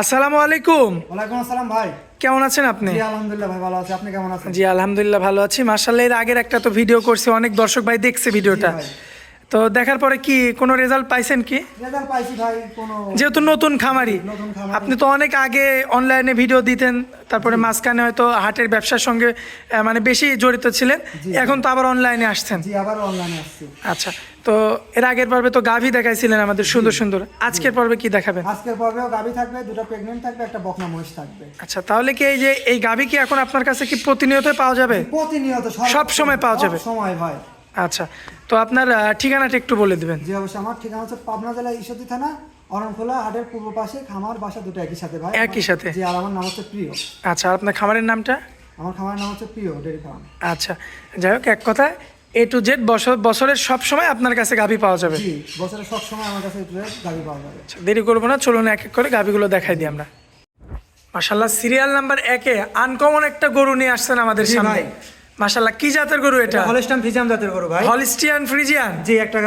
আসসালামু আলাইকুম। ওয়ালাইকুম আসসালাম ভাই। কেমন আছেন আপনি? জি আলহামদুলিল্লাহ ভাই ভালো আছি। আপনি কেমন আছেন? জি আলহামদুলিল্লাহ ভালো আছি। মার্শাল্লাহ এর আগের একটা তো ভিডিও করছি অনেক দর্শক ভাই দেখছে ভিডিওটা। তো দেখার পরে কি কোনো রেজাল্ট পাইছেন কি? রেজাল্ট পাইছি ভাই কোনো যেহেতু নতুন খামারি আপনি তো অনেক আগে অনলাইনে ভিডিও দিতেন তারপরে মাঝখানে হয়তো হাটের ব্যবসার সঙ্গে মানে বেশি জড়িত ছিলেন এখন তো আবার অনলাইনে আসছেন। জি আবার অনলাইনে আসছি। আচ্ছা তো এর আগের পর্বে তো গাভী দেখাইছিলেন আমাদের সুন্দর সুন্দর। আজকের পর্বে কি দেখাবেন? আজকের পর্বেও থাকবে দুটো প্রেগনেন্ট থাকবে একটা বকনা মহিষ থাকবে। আচ্ছা তাহলে কি এই যে এই গাভী কি এখন আপনার কাছে কি প্রতিনিয়ত পাওয়া যাবে? প্রতিনিয়ত সব- সব সময় পাওয়া যাবে? সময় ভাই আচ্ছা তো আপনার ঠিকানাটা একটু বলে দেবেন। জি অবশ্যই। আমার ঠিকানা হচ্ছে পাবনা জেলা ঈশ্বরদী থানা অরণখোলা হাটের পূর্ব পাশে খামার বাসা দুটো একই সাথে ভাই। একই সাথে? জি আর আমার নাম হচ্ছে প্রিয়। আচ্ছা আপনার খামারের নামটা? আমার খামারের নাম হচ্ছে প্রিয় ডেরি ফার্ম। আচ্ছা যাই হোক এক কথা এ টু জেড বছর বছরের সব সময় আপনার কাছে গাভী পাওয়া যাবে। জি বছরে সব সময় আমার কাছে গাবি পাওয়া যাবে। আচ্ছা, দেরি করব না চলুন এক এক করে গাভীগুলো দেখাই দিই আমরা। মাশাল্লাহ সিরিয়াল নাম্বার একে আনকমন একটা গরু নিয়ে আসছেন আমাদের সামনে। মাশাল্লাহ কি জাতের গরু এটা? হলিস্টান ফ্রিজিয়ান জাতের গরু ভাই। Holstein Friesian? জি একটা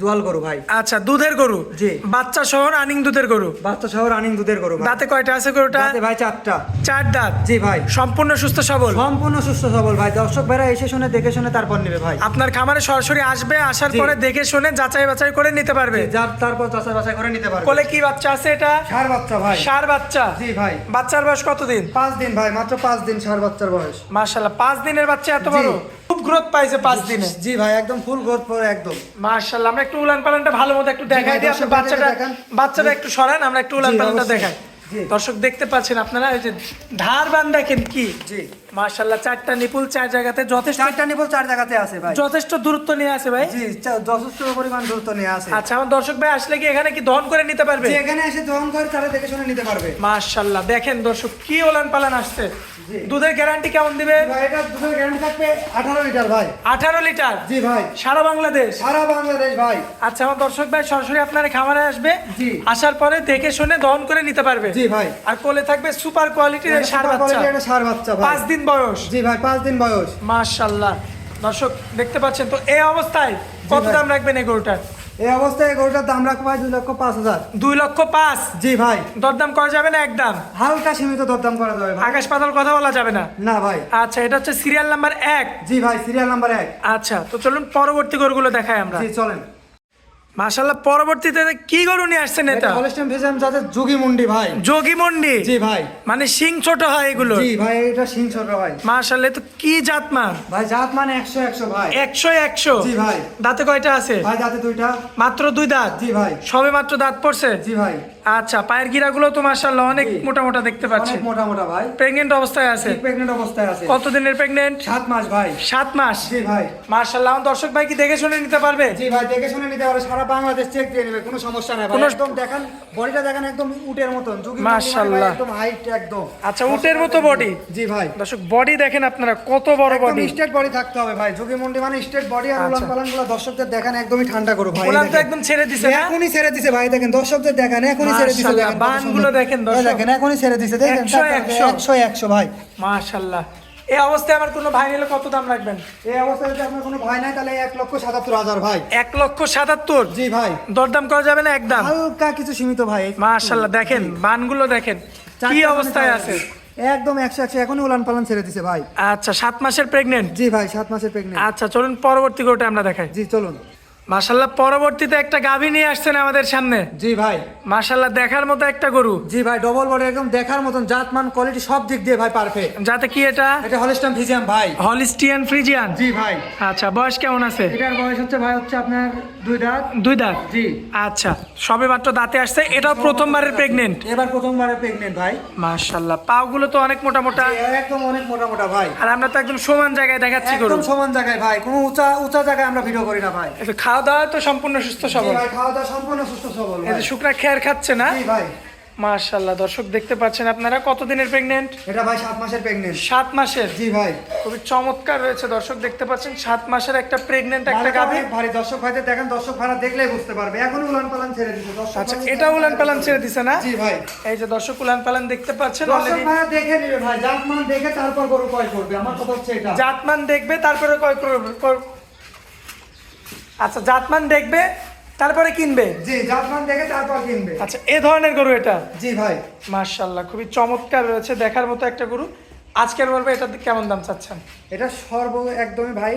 দুয়াল গরু ভাই। আচ্ছা দুধের গরু? জি। বাচ্চা সহ রানিং দুধের গরু? বাচ্চা শহর রানিং দুধের গরু দাঁতে কয়টা আছে গরুটা? দাঁতে ভাই চারটা। চার দাঁত? জি ভাই। সম্পূর্ণ সুস্থ সবল? সম্পূর্ণ সুস্থ সবল ভাই। দর্শক ভাইরা এসে শুনে দেখে শুনে তারপর নেবে ভাই। আপনার খামারে সরাসরি আসবে আসার পরে দেখে শুনে যাচাই বাছাই করে নিতে পারবে? যার তারপর যাচাই বাছাই করে নিতে পারবে। কোলে কি বাচ্চা আছে এটা? ষাঁড় বাচ্চা ভাই। সার বাচ্চা? জি ভাই। বাচ্চার বয়স কতদিন? পাঁচ দিন ভাই। মাত্র পাঁচ দিন সার বাচ্চার বয়স। মার্শাল্লাহ পাঁচ দিনের বাচ্চা এত বড়? খুব গ্রোথ পাইছে পাঁচ দিনে। জি ভাই একদম ফুল গ্রোথ পরে একদম। আমরা একটু উলান পালানটা ভালো মতো একটু দেখাই দিই আপনি বাচ্চাটা। বাচ্চাটা একটু সরান আমরা একটু উলান পালনটা পালানটা দেখাই। দর্শক দেখতে পাচ্ছেন আপনারা এই যে ধার বান দেখেন কি? জি। মার্শাল্লাহ চারটা নিপুল চার জায়গাতে যথেষ্ট চারটা নিবল চার জায়গাতে আছে ভাই। যথেষ্ট দূরত্ব নিয়ে আছে ভাই? জি যথেষ্ট পরিমাণ দূরত্ব নিয়ে আছে। আচ্ছা আমার দর্শক ভাই আসলে কি এখানে কি দহন করে নিতে পারবে? এখানে এসে দহন করে তারা দেখে শুনে নিতে পারবে। মার্শাল্লাহ দেখেন দর্শক কি ওলান পালান আসছে। দুধের গ্যারান্টি কেমন দিবে? এটা দুধের গ্যারান্টি থাকবে আঠারো লিটার ভাই। আঠারো লিটার? জি ভাই। সারা বাংলাদেশ? সারা বাংলাদেশ ভাই। আচ্ছা আমার দর্শক ভাই সরাসরি আপনার খামারে আসবে। জি। আসার পরে দেখে শুনে দহন করে নিতে পারবে। জি ভাই। আর কোলে থাকবে সুপার কোয়ালিটির বাচ্চা। quality বাচ্চা পাঁচ দিন বয়স। জি ভাই পাঁচ দিন বয়স। মাশাল্লাহ। দর্শক দেখতে পাচ্ছেন তো এই অবস্থায় কত দাম রাখবেন এই গরুটার? এই অবস্থায় এই গরুটার দাম রাখব ভাই দুই লক্ষ পাঁচ হাজার। দুই লক্ষ পাঁচ? জি ভাই। দরদাম করা যাবে না একদম? হালকা সীমিত দরদাম করা যাবে আকাশ পাতাল কথা বলা যাবে না? না ভাই। আচ্ছা এটা হচ্ছে সিরিয়াল নাম্বার এক। জি ভাই সিরিয়াল নাম্বার এক। আচ্ছা তো চলুন পরবর্তী গরুগুলো দেখাই আমরা। জি চলেন। মাশাল্লাহ পরবর্তীতে কি গরু নিয়ে আসছেন এটা? এটা? হলস্টাইন ফিজিয়াম জাতের যোগী মুন্ডি ভাই। যোগী মন্ডি? জি ভাই। মানে সিং ছোট হয় এগুলো? জি ভাই এটা সিং ছোট মাশাল্লাহ তো কি জাত মান ভাই জাত মানে একশো একশো ভাই। একশো একশো? জি ভাই। দাঁতে কয়টা আছে? ভাই জাতে দুইটা। মাত্র দুই দাঁত? জি ভাই। সবে মাত্র দাঁত পড়ছে? জি ভাই। আচ্ছা পায়ের গিরাগুলো তো মাশাল্লাহ অনেক মোটা মোটা দেখতে পাচ্ছি। অনেক মোটা মোটা ভাই। প্রেগনেন্ট অবস্থায় আছে? প্রেগনেন্ট অবস্থায় আছে। কতদিনের প্রেগনেন্ট সাত মাস ভাই। সাত মাস? জি ভাই। মাশাল্লাহ আমার দর্শক ভাই কি দেখে শুনে নিতে পারবে? জি ভাই দেখে শুনে নিতে পারে সারা বাংলাদেশ চেক দিয়ে নেবে কোনো সমস্যা নাই একদম দেখেন বডিটা দেখেন একদম উটের মতন যোগী মাশাআল্লাহ। একদম হাইট একদম আচ্ছা, উটের মতো body? জি ভাই দর্শক বডি দেখেন আপনারা কত বড় একদম বডি স্টেট বডি থাকতে হবে ভাই যোগী মুন্ডি মানে স্টেট বডি আর উলান আচ্ছা। পালানগুলো দর্শকদের দেখেন একদমই ঠান্ডা করো ভাই ওলান তো একদম ছেড়ে দিছে না এখনই ছেড়ে দিছে ভাই দেখেন দর্শকদের দেখেন এখনই ছেড়ে দিছে মাশাআল্লাহ, দেখেন বানগুলো দেখেন দর্শক। দেখেন এখনই ছেড়ে দিছে দেখেন একশো, একশো। একশো একশো ভাই মাশাল্লাহ এই অবস্থায় আমার কোনো ভাই নিলে কত দাম রাখবেন? এই অবস্থায় যদি আপনার কোনো ভয় নাই তাহলে এক লক্ষ সাতাত্তর হাজার ভাই। এক লক্ষ সাতাত্তর? জি ভাই। দরদাম করা যাবে না একদম হালকা কিছু সীমিত ভাই। মাশাল্লাহ দেখেন বানগুলো দেখেন কি অবস্থায় আছে? একদম একশো একশো এখনই উলান পালান ছেড়ে দিছে ভাই। আচ্ছা সাত মাসের প্রেগনেন্ট জি ভাই সাত মাসের প্রেগনেন্ট আচ্ছা চলুন পরবর্তী গরুটা আমরা দেখাই। জি চলুন। মাশাল্লাহ পরবর্তীতে একটা গাভী নিয়ে আসছেন আমাদের সামনে। জি ভাই। মাশাল্লাহ দেখার মতো একটা গরু। জি ভাই ডবল বডি একদম দেখার মতন জাতমান কোয়ালিটি সব দিক দিয়ে ভাই পারফেক্ট যাতে কি এটা? এটা হলিস্টাম ফিজিয়াম ভাই। হলিস্টিয়ান ফ্রিজিয়ান জি ভাই। আচ্ছা বয়স কেমন আছে? এটার বয়স হচ্ছে ভাই হচ্ছে আপনার দুই দাঁত। দুই দাঁত? জি। আচ্ছা সবে মাত্র দাঁতে আসছে এটাও প্রথমবারের প্রেগনেন্ট এবার প্রথমবারে প্রেগনেন্ট ভাই। মাশাল্লাহ পাগুলো তো অনেক মোটা মোটা। একদম অনেক মোটা মোটা ভাই। আর আমরা তো একদম সমান জায়গায় দেখাচ্ছি গরু। একদম সমান জায়গায় ভাই কোনো উঁচা উঁচা জায়গায় আমরা ভিডিও করি না ভাই। খাওয়া দাওয়া তো সম্পূর্ণ সুস্থ সবল। ভাই খাওয়া দাওয়া সম্পূর্ণ সুস্থ সবল এই শুকনা খেয়ার খাচ্ছে না জি ভাই। মাশাল্লাহ দর্শক দেখতে পাচ্ছেন আপনারা কতদিনের প্রেগনেন্ট এটা ভাই সাত মাসের প্রেগনেন্ট সাত মাসের? জি ভাই। খুবই চমৎকার রয়েছে দর্শক দেখতে পাচ্ছেন সাত মাসের একটা প্রেগনেন্ট একটা গাভী। অনেক দর্শক ভাইদের দেখেন দর্শক ভাড়া দেখলেই বুঝতে পারবে। এখন উলান পালান ছেড়ে দিচ্ছে দর্শক আচ্ছা এটা উলান পালান ছেড়ে দিছে না? জি ভাই। এই যে দর্শক উলান পালান দেখতে পাচ্ছেন দর্শক অলরেডি ভাইরা দেখে নেবে ভাই জাত মান দেখে তারপর গরু ক্রয় করবে আমার কথা হচ্ছে এটা। জাতমান দেখবে তারপরে কয় করবে কর- আচ্ছা জাতমান দেখবে তারপরে কিনবে? জি জাতমান দেখে তারপর কিনবে। আচ্ছা এ ধরনের গরু এটা? জি ভাই। মার্শাল্লাহ খুবই চমৎকার রয়েছে দেখার মতো একটা গরু। আজকের বলবে এটা কেমন দাম চাচ্ছেন? এটা সর্ব একদমই ভাই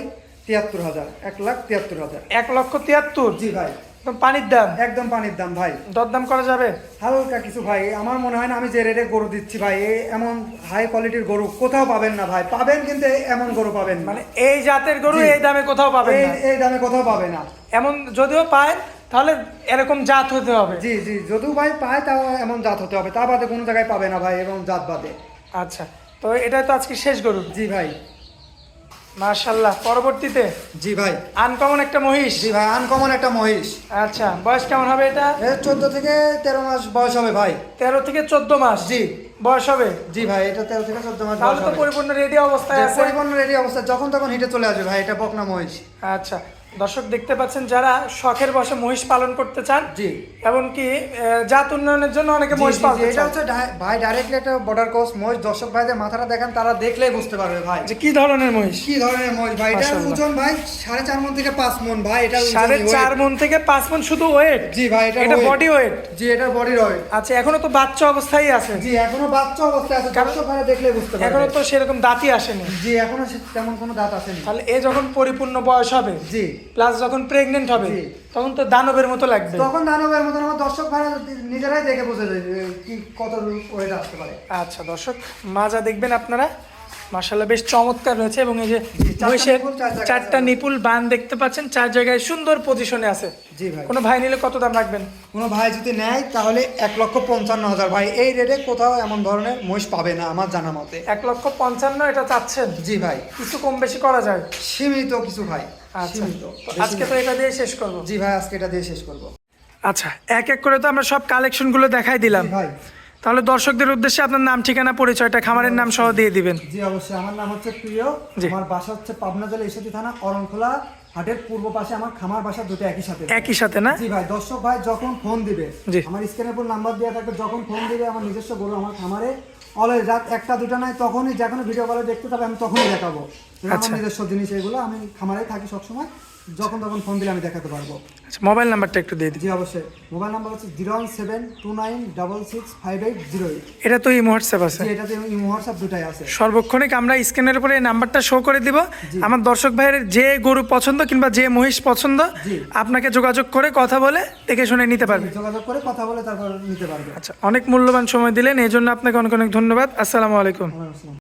তিয়াত্তর হাজার এক লাখ তিয়াত্তর হাজার। এক লক্ষ তিয়াত্তর? জি ভাই। একদম পানির দাম? একদম পানির দাম ভাই। দরদাম করা যাবে? হালকা কিছু ভাই। আমার মনে হয় না আমি যে রেটে গরু দিচ্ছি ভাই। এমন হাই কোয়ালিটির গরু কোথাও পাবেন না ভাই। পাবেন কিন্তু এমন গরু পাবেন মানে এই জাতের গরু এই দামে কোথাও পাবেন এই না। এই দামে কোথাও পাবে না। এমন যদিও পায় তাহলে এরকম জাত হতে হবে। জি জি। যদিও ভাই পায় তাও এমন জাত হতে হবে। তা বাদে কোনো জায়গায় পাবে না ভাই এবং জাত বাদে। আচ্ছা। তো এটা তো আজকে শেষ গরু। জি ভাই। মার্শাল্লাহ পরবর্তীতে জি ভাই। আনকমন একটা মহিষ। জি ভাই আনকমন একটা মহিষ। আচ্ছা বয়স কেমন হবে এটা? এ চোদ্দ থেকে তেরো মাস বয়স হবে ভাই। তেরো থেকে চোদ্দ মাস? জি। বয়স হবে? জি ভাই এটা তেরো থেকে চোদ্দ মাস তাহলে তো পরিপূর্ণ রেডি অবস্থায় আছে। পরিপূর্ণ রেডি অবস্থা যখন তখন হিটে চলে আসবে ভাই এটা বকনা মহিষ। আচ্ছা দর্শক দেখতে পাচ্ছেন যারা শখের বসে মহিষ পালন করতে চান জি। এমনকি জাত উন্নয়নের জন্য অনেকে মহিষ জি, পালতে এটা হচ্ছে ভাই ডাইরেক্টলি একটা বর্ডার ক্রস মহিষ। দর্শক ভাইদের মাথাটা দেখেন তারা দেখলেই বুঝতে পারবে ভাই। যে কি ধরনের মহিষ? কি ধরনের মহিষ ভাই? এটা ওজন ভাই সাড়ে চার মন থেকে পাঁচ মন ভাই এটা সাড়ে চার মন থেকে পাঁচ মন শুধু ওয়েট জি ভাই এটা এটা বডি ওয়েট জি এটা বডি ওয়েট আচ্ছা এখনও তো বাচ্চা অবস্থায় আছে। জি এখনও বাচ্চা অবস্থায় আছে। দর্শক ভাইরা দেখলেই বুঝতে পারবে। এখনও তো সেরকম দাঁতই আসেনি। জি এখনও তেমন কোনো দাঁত আসেনি। তাহলে এ যখন পরিপূর্ণ বয়স হবে জি। প্লাস যখন প্রেগনেন্ট হবে। তখন তো দানবের মতো লাগবে। তখন দানবের মতো আমার দর্শক ভাইরা নিজেরাই দেখে বুঝে যাবে কি কত ওয়েট আসতে পারে। আচ্ছা দর্শক মাজা দেখবেন আপনারা। মার্শাল্লাহ বেশ চমৎকার রয়েছে এবং এই যে মহিষের চারটা নিপুল বান দেখতে পাচ্ছেন চার জায়গায় সুন্দর পজিশনে আছে। জি ভাই। কোনো ভাই নিলে কত দাম রাখবেন? কোনো ভাই যদি নেয় তাহলে এক লক্ষ পঞ্চান্ন হাজার। ভাই এই রেটে কোথাও এমন ধরনের মহিষ পাবে না আমার জানা মতে। এক লক্ষ পঞ্চান্ন এটা চাচ্ছেন? জি ভাই। কিছু কম বেশি করা যায়? সীমিত কিছু ভাই আচ্ছা। সীমিত। আজকে তো এটা দিয়ে শেষ করব। জি ভাই আজকে এটা দিয়ে শেষ করব। আচ্ছা এক এক করে তো আমরা সব কালেকশনগুলো দেখাই দিলাম। ভাই। তাহলে দর্শকদের উদ্দেশ্যে আপনার নাম ঠিকানা পরিচয়টা খামারের নাম সহ দিয়ে দিবেন। জি অবশ্যই। আমার নাম হচ্ছে প্রিয়। আমার বাসা হচ্ছে পাবনা জেলা ঈশ্বরদী থানা অরণখোলা হাটের পূর্ব পাশে। আমার খামার বাসা দুটো একই সাথে। একই সাথে না? জি ভাই দর্শক ভাই যখন ফোন দিবে। আমার স্ক্রিনের উপর নাম্বার দেওয়া থাকবে যখন ফোন দিবে আমার নিজস্ব গরু আমার খামারে অলওয়েজ রাত একটা দুটা নাই তখনই যে কোনো ভিডিও কলে দেখতে পাবে আমি তখনই দেখাবো। আচ্ছা। আমার নিজস্ব জিনিস এগুলো আমি খামারে থাকি সবসময়। যখন তখন ফোন দিলে আমি দেখাতে পারব। আচ্ছা মোবাইল নাম্বারটা একটু দিয়ে দিন জি অবশ্যই। মোবাইল নাম্বার হচ্ছে zero one seven two nine double six five eight zero eight. এটা তো ইমো হোয়াটসঅ্যাপ আছে। জি এটাতে ইমো হোয়াটসঅ্যাপ দুটাই আছে। সর্বক্ষণিক আমরা স্ক্রিনের উপরে এই নাম্বারটা শো করে দিব। আমার দর্শক ভাইয়ের যে গরু পছন্দ কিংবা যে মহিষ পছন্দ জি। আপনাকে যোগাযোগ করে কথা বলে দেখে শুনে নিতে পারবে। যোগাযোগ করে কথা বলে তারপর নিতে পারবে। আচ্ছা অনেক মূল্যবান সময় দিলেন এই জন্য আপনাকে অনেক অনেক ধন্যবাদ। আসসালামু আলাইকুম। ওয়ালাইকুম আসসালাম।